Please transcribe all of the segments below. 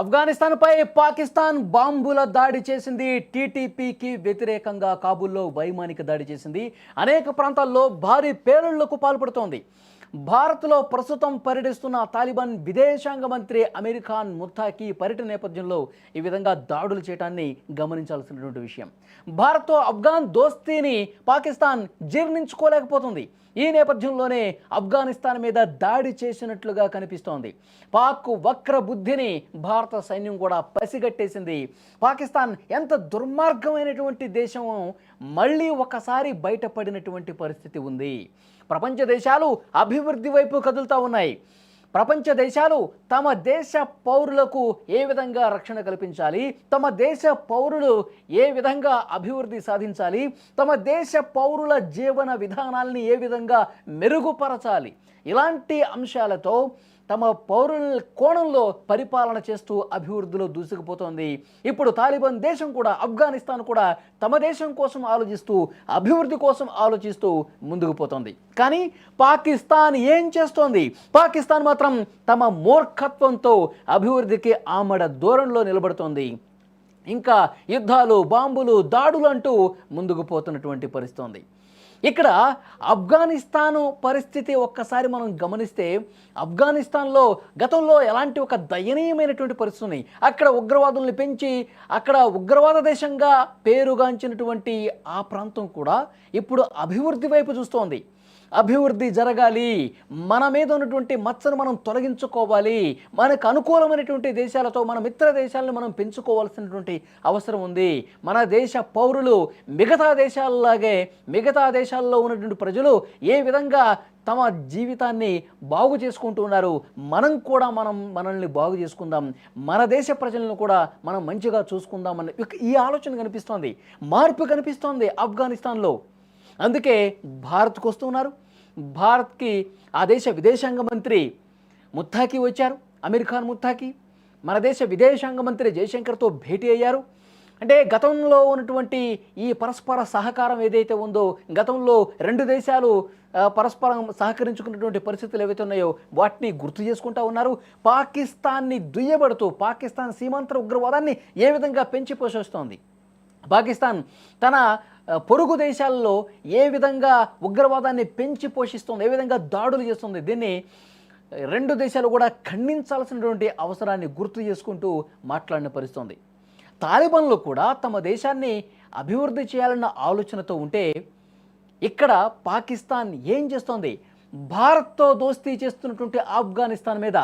ఆఫ్ఘనిస్తాన్పై పాకిస్తాన్ బాంబుల దాడి చేసింది. టీటీపీకి వ్యతిరేకంగా కాబూల్లో వైమానిక దాడి చేసింది. అనేక ప్రాంతాల్లో భారీ పేలుళ్ళకు పాల్పడుతోంది. భారత్లో ప్రస్తుతం పర్యటిస్తున్న తాలిబాన్ విదేశాంగ మంత్రి అమీర్ ఖాన్ ముత్తాకి పర్యటన నేపథ్యంలో ఈ విధంగా దాడులు చేయడాన్ని గమనించాల్సినటువంటి విషయం. భారత్తో ఆఫ్ఘాన్ దోస్తీని పాకిస్తాన్ జీర్ణించుకోలేకపోతుంది. ఈ నేపథ్యంలోనే ఆఫ్ఘనిస్తాన్ మీద దాడి చేసినట్లుగా కనిపిస్తోంది. పాక్ వక్ర బుద్ధిని భారత సైన్యం కూడా పసిగట్టేసింది. పాకిస్తాన్ ఎంత దుర్మార్గమైనటువంటి దేశం మళ్ళీ ఒకసారి బయటపడినటువంటి పరిస్థితి ఉంది. ప్రపంచ దేశాలు అభివృద్ధి వైపు కదులుతూ ఉన్నాయి. ప్రపంచ దేశాలు తమ దేశ పౌరులకు ఏ విధంగా రక్షణ కల్పించాలి? తమ దేశ పౌరులు ఏ విధంగా అభివృద్ధి సాధించాలి? తమ దేశ పౌరుల జీవన విధానాల్ని ఏ విధంగా మెరుగుపరచాలి? ఇలాంటి అంశాలతో తమ పౌరుల కోణంలో పరిపాలన చేస్తూ అభివృద్ధిలో దూసుకుపోతోంది. ఇప్పుడు తాలిబాన్ దేశం కూడా ఆఫ్ఘనిస్తాన్ కూడా తమ దేశం కోసం ఆలోచిస్తూ అభివృద్ధి కోసం ఆలోచిస్తూ ముందుకు పోతోంది. కానీ పాకిస్తాన్ ఏం చేస్తోంది? పాకిస్తాన్ మాత్రం తమ మూర్ఖత్వంతో అభివృద్ధికి ఆమడ దూరంలో నిలబడుతోంది. ఇంకా యుద్ధాలు బాంబులు దాడులు అంటూ ముందుకు పోతున్నటువంటి పరిస్థితి ఇక్కడ ఆఫ్ఘనిస్తాను పరిస్థితి ఒక్కసారి మనం గమనిస్తే ఆఫ్ఘనిస్తాన్లో గతంలో ఎలాంటి ఒక దయనీయమైనటువంటి పరిస్థితి ఉన్నాయి? అక్కడ ఉగ్రవాదుల్ని పెంచి అక్కడ ఉగ్రవాద దేశంగా పేరుగాంచినటువంటి ఆ ప్రాంతం కూడా ఇప్పుడు అభివృద్ధి వైపు చూస్తోంది. అభివృద్ధి జరగాలి. మన మీద ఉన్నటువంటి మచ్చను మనం తొలగించుకోవాలి. మనకు అనుకూలమైనటువంటి దేశాలతో మన మిత్ర దేశాలను మనం పెంచుకోవాల్సినటువంటి అవసరం ఉంది. మన దేశ పౌరులు మిగతా దేశాలలాగే మిగతా దేశాల్లో ఉన్నటువంటి ప్రజలు ఏ విధంగా తమ జీవితాన్ని బాగు చేసుకుంటూ ఉన్నారు? మనం కూడా మనం మనల్ని బాగు చేసుకుందాం. మన దేశ ప్రజలను కూడా మనం మంచిగా చూసుకుందాం అన్న ఈ ఆలోచన కనిపిస్తోంది. మార్పు కనిపిస్తోంది ఆఫ్ఘనిస్తాన్లో. అందుకే భారత్కు వస్తున్నారు భారత్కి ఆ దేశ విదేశాంగ మంత్రి ముత్తాకి వచ్చారు. అమీర్ ఖాన్ ముత్తాకి. మన దేశ విదేశాంగ మంత్రి జయశంకర్తో భేటీ అయ్యారు. అంటే గతంలో ఉన్నటువంటి ఈ పరస్పర సహకారం ఏదైతే ఉందో గతంలో రెండు దేశాలు పరస్పరం సహకరించుకున్నటువంటి పరిస్థితులు ఏవైతే ఉన్నాయో వాటిని గుర్తు చేసుకుంటా ఉన్నారు. పాకిస్తాన్ని దుయ్యబడుతూ పాకిస్తాన్ సీమాంతర ఉగ్రవాదాన్ని ఏ విధంగా పెంచి పోషిస్తోంది? పాకిస్తాన్ తన పొరుగు దేశాల్లో ఏ విధంగా ఉగ్రవాదాన్ని పెంచి పోషిస్తుంది ఏ విధంగా దాడులు చేస్తుంది దీన్ని రెండు దేశాలు కూడా ఖండించాల్సినటువంటి అవసరాన్ని గుర్తు చేసుకుంటూ మాట్లాడిన పరిస్థితుంది. తాలిబాన్లు కూడా తమ దేశాన్ని అభివృద్ధి చేయాలన్న ఆలోచనతో ఉంటే ఇక్కడ పాకిస్తాన్ ఏం చేస్తోంది? భారత్తో దోస్తీ చేస్తున్నటువంటి ఆఫ్ఘనిస్తాన్ మీద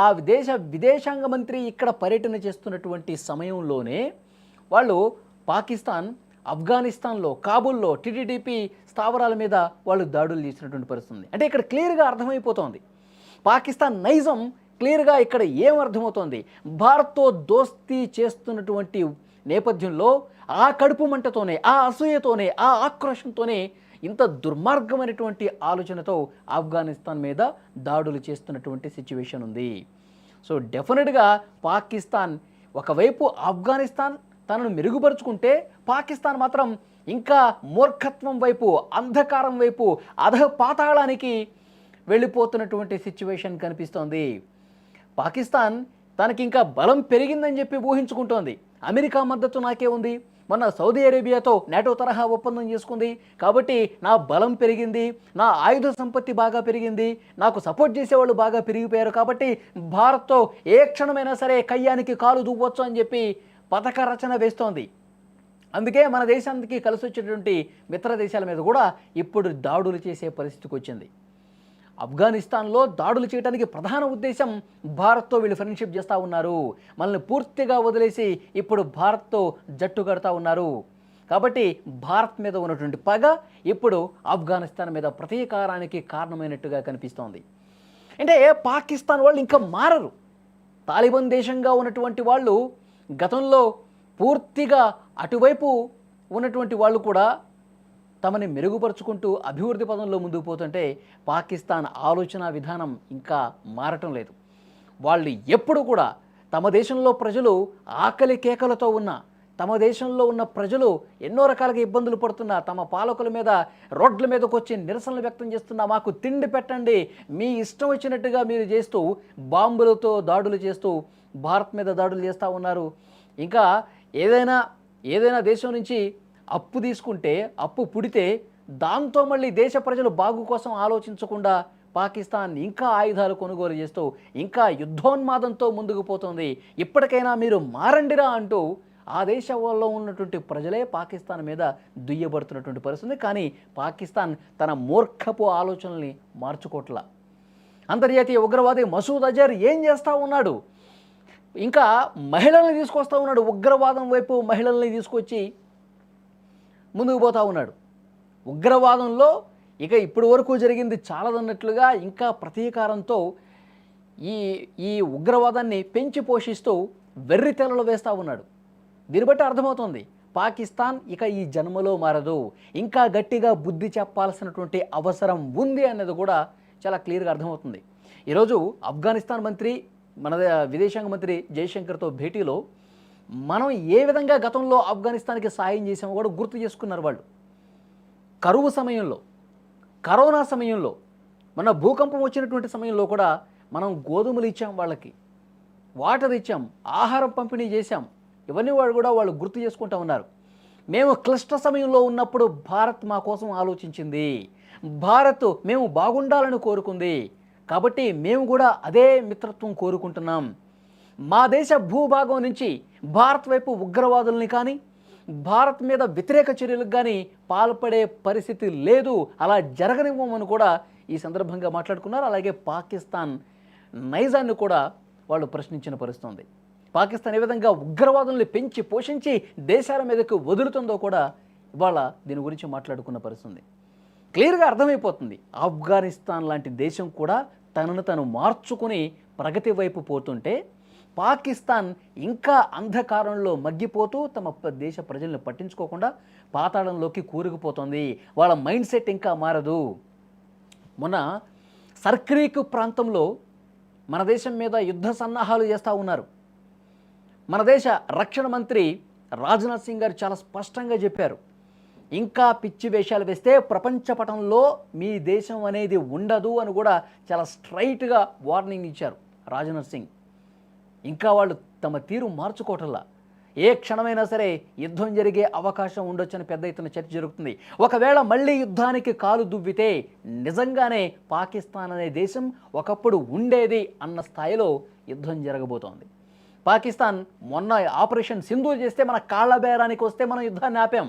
ఆ దేశ విదేశాంగ మంత్రి ఇక్కడ పర్యటన చేస్తున్నటువంటి సమయంలోనే వాళ్ళు పాకిస్తాన్ ఆఫ్ఘనిస్తాన్లో కాబుల్లో టీటీడీపీ స్థావరాల మీద వాళ్ళు దాడులు చేసినటువంటి పరిస్థితుంది. అంటే ఇక్కడ క్లియర్గా అర్థమైపోతోంది. పాకిస్తాన్ నైజం క్లియర్గా ఇక్కడ ఏం అర్థమవుతోంది? భారత్తో దోస్తీ చేస్తున్నటువంటి నేపథ్యంలో ఆ కడుపు మంటతోనే ఆ అసూయతోనే ఆ ఆక్రోషంతోనే ఇంత దుర్మార్గమైనటువంటి ఆలోచనతో ఆఫ్ఘనిస్తాన్ మీద దాడులు చేస్తున్నటువంటి సిచ్యువేషన్ ఉంది. సో డెఫినెట్గా పాకిస్తాన్ ఒకవైపు ఆఫ్ఘనిస్తాన్ తనను మెరుగుపరుచుకుంటే పాకిస్తాన్ మాత్రం ఇంకా మూర్ఖత్వం వైపు అంధకారం వైపు అధ పాతాళానికి వెళ్ళిపోతున్నటువంటి సిచ్యువేషన్ కనిపిస్తోంది. పాకిస్తాన్ తనకి ఇంకా బలం పెరిగిందని చెప్పి ఊహించుకుంటోంది. అమెరికా మద్దతు నాకే ఉంది. మొన్న సౌదీ అరేబియాతో నేటో తరహా ఒప్పందం చేసుకుంది. కాబట్టి నా బలం పెరిగింది నా ఆయుధ సంపత్తి బాగా పెరిగింది నాకు సపోర్ట్ చేసేవాళ్ళు బాగా పెరిగిపోయారు. కాబట్టి భారత్తో ఏ క్షణమైనా సరే కయ్యానికి కాలు దువ్వచ్చు అని చెప్పి పథక రచన వేస్తోంది. అందుకే మన దేశానికి కలిసి వచ్చేటువంటి మిత్ర దేశాల మీద కూడా ఇప్పుడు దాడులు చేసే పరిస్థితికి వచ్చింది. ఆఫ్ఘనిస్తాన్లో దాడులు చేయడానికి ప్రధాన ఉద్దేశం భారత్తో వీళ్ళు ఫ్రెండ్షిప్ చేస్తూ ఉన్నారు. మనల్ని పూర్తిగా వదిలేసి ఇప్పుడు భారత్తో జట్టు కడతా ఉన్నారు. కాబట్టి భారత్ మీద ఉన్నటువంటి పగ ఇప్పుడు ఆఫ్ఘనిస్తాన్ మీద ప్రతీకారానికి కారణమైనట్టుగా కనిపిస్తోంది. అంటే పాకిస్తాన్ వాళ్ళు ఇంకా మారరు. తాలిబాన్ దేశంగా ఉన్నటువంటి వాళ్ళు గతంలో పూర్తిగా అటువైపు ఉన్నటువంటి వాళ్ళు కూడా తమని మెరుగుపరుచుకుంటూ అభివృద్ధి పదంలో ముందుకు పోతుంటే పాకిస్తాన్ ఆలోచన విధానం ఇంకా మారటం లేదు. వాళ్ళు ఎప్పుడు కూడా తమ దేశంలో ప్రజలు ఆకలి కేకలతో ఉన్న తమ దేశంలో ఉన్న ప్రజలు ఎన్నో రకాలుగా ఇబ్బందులు పడుతున్నా తమ పాలకుల మీద రోడ్ల మీదకి వచ్చి నిరసనలు వ్యక్తం చేస్తున్నా మాకు తిండి పెట్టండి మీ ఇష్టం వచ్చినట్టుగా మీరు చేస్తూ బాంబులతో దాడులు చేస్తూ భారత్ మీద దాడులు చేస్తూ ఉన్నారు. ఇంకా ఏదైనా ఏదైనా దేశం నుంచి అప్పు తీసుకుంటే అప్పు పుడితే దాంతో మళ్ళీ దేశ ప్రజలు బాగు కోసం ఆలోచించకుండా పాకిస్తాన్ ఇంకా ఆయుధాలు కొనుగోలు చేస్తూ ఇంకా యుద్ధోన్మాదంతో ముందుకు పోతుంది. ఇప్పటికైనా మీరు మారండిరా అంటూ ఆ దేశంలో ఉన్నటువంటి ప్రజలే పాకిస్తాన్ మీద దుయ్యబడుతున్నటువంటి పరిస్థితి కానీ పాకిస్తాన్ తన మూర్ఖపు ఆలోచనల్ని మార్చుకోట్ల అంతర్జాతీయ ఉగ్రవాది మసూద్ అజర్ ఏం చేస్తూ ఉన్నాడు? ఇంకా మహిళల్ని తీసుకొస్తా ఉన్నాడు. ఉగ్రవాదం వైపు మహిళల్ని తీసుకొచ్చి ముందుకు పోతా ఉన్నాడు. ఉగ్రవాదంలో ఇక ఇప్పటి వరకు జరిగింది చాలదన్నట్లుగా ఇంకా ప్రతీకారంతో ఈ ఈ ఉగ్రవాదాన్ని పెంచి పోషిస్తూ వెర్రి తెరలు వేస్తూ ఉన్నాడు. దీన్ని బట్టి అర్థమవుతుంది. పాకిస్తాన్ ఇక ఈ జన్మలో మారదు. ఇంకా గట్టిగా బుద్ధి చెప్పాల్సినటువంటి అవసరం ఉంది అన్నది కూడా చాలా క్లియర్గా అర్థమవుతుంది. ఈరోజు ఆఫ్ఘనిస్తాన్ మంత్రి మన విదేశాంగ మంత్రి జయశంకర్తో భేటీలో మనం ఏ విధంగా గతంలో ఆఫ్ఘనిస్తాన్కి సాయం చేసామో కూడా గుర్తు చేసుకున్నారు వాళ్ళు. కరువు సమయంలో కరోనా సమయంలో మన భూకంపం వచ్చినటువంటి సమయంలో కూడా మనం గోధుమలు ఇచ్చాం వాళ్ళకి. వాటర్ ఇచ్చాం ఆహారం పంపిణీ చేశాం. ఇవన్నీ వాళ్ళు కూడా వాళ్ళు గుర్తు చేసుకుంటూ ఉన్నారు. మేము క్లిష్ట సమయంలో ఉన్నప్పుడు భారత్ మా కోసం ఆలోచించింది. భారత్ మేము బాగుండాలని కోరుకుంది. కాబట్టి మేము కూడా అదే మిత్రత్వం కోరుకుంటున్నాం. మా దేశ భూభాగం నుంచి భారత్ వైపు ఉగ్రవాదుల్ని కానీ భారత్ మీద వ్యతిరేక చర్యలకు కానీ పాల్పడే పరిస్థితి లేదు. అలా జరగనివ్వమని కూడా ఈ సందర్భంగా మాట్లాడుకున్నారు. అలాగే పాకిస్తాన్ నైజాన్ని కూడా వాళ్ళు ప్రశ్నించిన పరిస్థితి ఉంది. పాకిస్తాన్ ఏ విధంగా ఉగ్రవాదుల్ని పెంచి పోషించి దేశాల మీదకు వదులుతుందో కూడా ఇవాళ దీని గురించి మాట్లాడుకున్న పరిస్థితుంది. క్లియర్గా అర్థమైపోతుంది. ఆఫ్ఘనిస్తాన్ లాంటి దేశం కూడా తనను తను మార్చుకుని ప్రగతి వైపు పోతుంటే పాకిస్తాన్ ఇంకా అంధకారంలో మగ్గిపోతూ తమ దేశ ప్రజల్ని పట్టించుకోకుండా పాతాళంలోకి కూరుకుపోతుంది. వాళ్ళ మైండ్ సెట్ ఇంకా మారదు. మొన్న సర్క్రీక్ ప్రాంతంలో మన దేశం మీద యుద్ధ సన్నాహాలు చేస్తూ ఉన్నారు. మన దేశ రక్షణ మంత్రి రాజ్నాథ్ సింగ్ గారు చాలా స్పష్టంగా చెప్పారు. ఇంకా పిచ్చి వేషాలు వేస్తే ప్రపంచ పటంలో మీ దేశం అనేది ఉండదు అని కూడా చాలా స్ట్రైట్గా వార్నింగ్ ఇచ్చారు రాజ్నాథ్ సింగ్. ఇంకా వాళ్ళు తమ తీరు మార్చుకోవటంలా. ఏ క్షణమైనా సరే యుద్ధం జరిగే అవకాశం ఉండొచ్చని పెద్ద ఎత్తున చర్చ జరుగుతుంది. ఒకవేళ మళ్ళీ యుద్ధానికి కాలు దువ్వితే నిజంగానే పాకిస్తాన్ అనే దేశం ఒకప్పుడు ఉండేది అన్న స్థాయిలో యుద్ధం జరగబోతోంది. పాకిస్తాన్ మొన్న ఆపరేషన్ సింధూర్ చేస్తే మన కాళ్ళ బేరానికి వస్తే మనం యుద్ధాన్ని ఆపాం.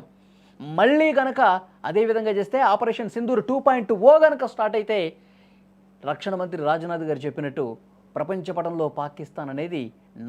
మళ్ళీ కనుక అదే విధంగా చేస్తే operation Sindoor two point O కనుక స్టార్ట్ అయితే రక్షణ మంత్రి రాజ్నాథ్ గారు చెప్పినట్టు ప్రపంచ పటంలో పాకిస్తాన్ అనేది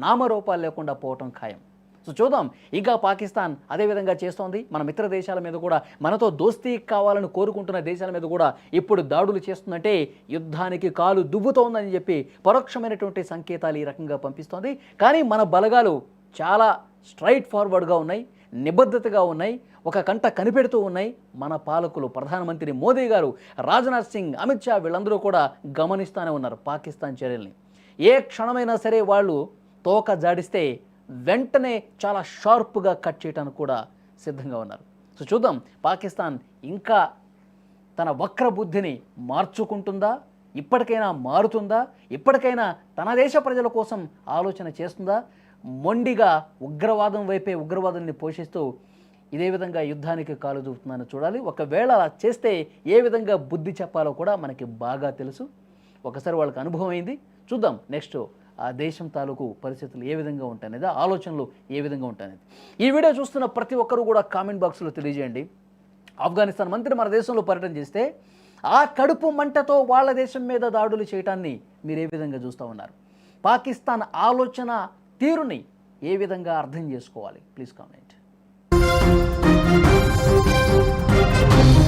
నామరూపాలు లేకుండా పోవటం ఖాయం. సో చూద్దాం. ఇంకా పాకిస్తాన్ అదేవిధంగా చేస్తోంది. మన మిత్ర దేశాల మీద కూడా మనతో దోస్తీ కావాలని కోరుకుంటున్న దేశాల మీద కూడా ఇప్పుడు దాడులు చేస్తుందంటే యుద్ధానికి కాలు దువ్వుతోందని చెప్పి పరోక్షమైనటువంటి సంకేతాలు ఈ రకంగా పంపిస్తోంది. కానీ మన బలగాలు చాలా స్ట్రైట్ ఫార్వర్డ్గా ఉన్నాయి నిబద్ధతగా ఉన్నాయి ఒక కంట కనిపెడుతూ ఉన్నాయి. మన పాలకులు ప్రధానమంత్రి మోదీ గారు రాజ్నాథ్ సింగ్ అమిత్ షా వీళ్ళందరూ కూడా గమనిస్తూనే ఉన్నారు పాకిస్తాన్ చర్యల్ని. ఏ క్షణమైనా సరే వాళ్ళు తోక జాడిస్తే వెంటనే చాలా షార్ప్గా కట్ చేయడానికి కూడా సిద్ధంగా ఉన్నారు. సో చూద్దాం పాకిస్తాన్ ఇంకా తన వక్ర బుద్ధిని మార్చుకుంటుందా? ఇప్పటికైనా మారుతుందా? ఇప్పటికైనా తన దేశ ప్రజల కోసం ఆలోచన చేస్తుందా? మొండిగా ఉగ్రవాదం వైపే ఉగ్రవాదాన్ని పోషిస్తూ ఇదే విధంగా యుద్ధానికి కాలు చూపుతుందని చూడాలి. ఒకవేళ అలా చేస్తే ఏ విధంగా బుద్ధి చెప్పాలో కూడా మనకి బాగా తెలుసు. ఒకసారి వాళ్ళకి అనుభవం అయింది. చూద్దాం నెక్స్ట్ ఆ దేశం తాలూకు పరిస్థితులు ఏ విధంగా ఉంటాయనేది ఆలోచనలు ఏ విధంగా ఉంటాయనేది. ఈ వీడియో చూస్తున్న ప్రతి ఒక్కరూ కూడా కామెంట్ బాక్స్లో తెలియజేయండి. ఆఫ్ఘనిస్తాన్ మంత్రి మన దేశంలో పర్యటన చేస్తే ఆ కడుపు మంటతో వాళ్ళ దేశం మీద దాడులు చేయటాన్ని మీరు ఏ విధంగా చూస్తూ ఉన్నారు? పాకిస్తాన్ ఆలోచన తీరుని ఏ విధంగా అర్థం చేసుకోవాలి? Please comment.